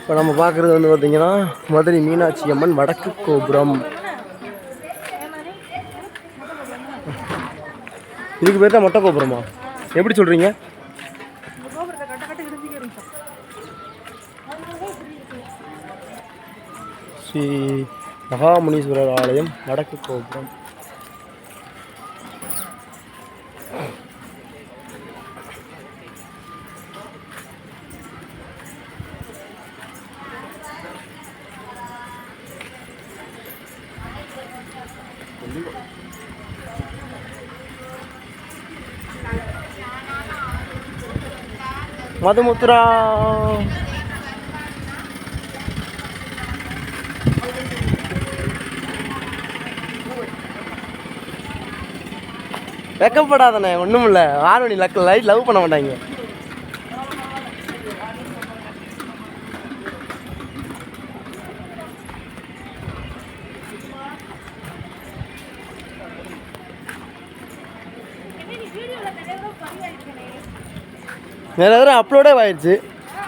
இப்போ நம்ம பார்க்குறது வந்து பார்த்திங்கன்னா மதுரை மீனாட்சி அம்மன் வடக்கு கோபுரம். இதுக்கு பேர் தான் மொட்டை கோபுரமா? எப்படி சொல்கிறீங்க ஸ்ரீ மகாமுனீஸ்வரர் ஆலயம் வடக்கு கோபுரம். மதுமுத்ரா. வெக்கப்படாதண்ணே ஒன்றும் இல்லை ஆறு மணி லைட் லவ் பண்ண மாட்டாங்க. வேறு எதாவது அப்லோடே ஆயிடுச்சு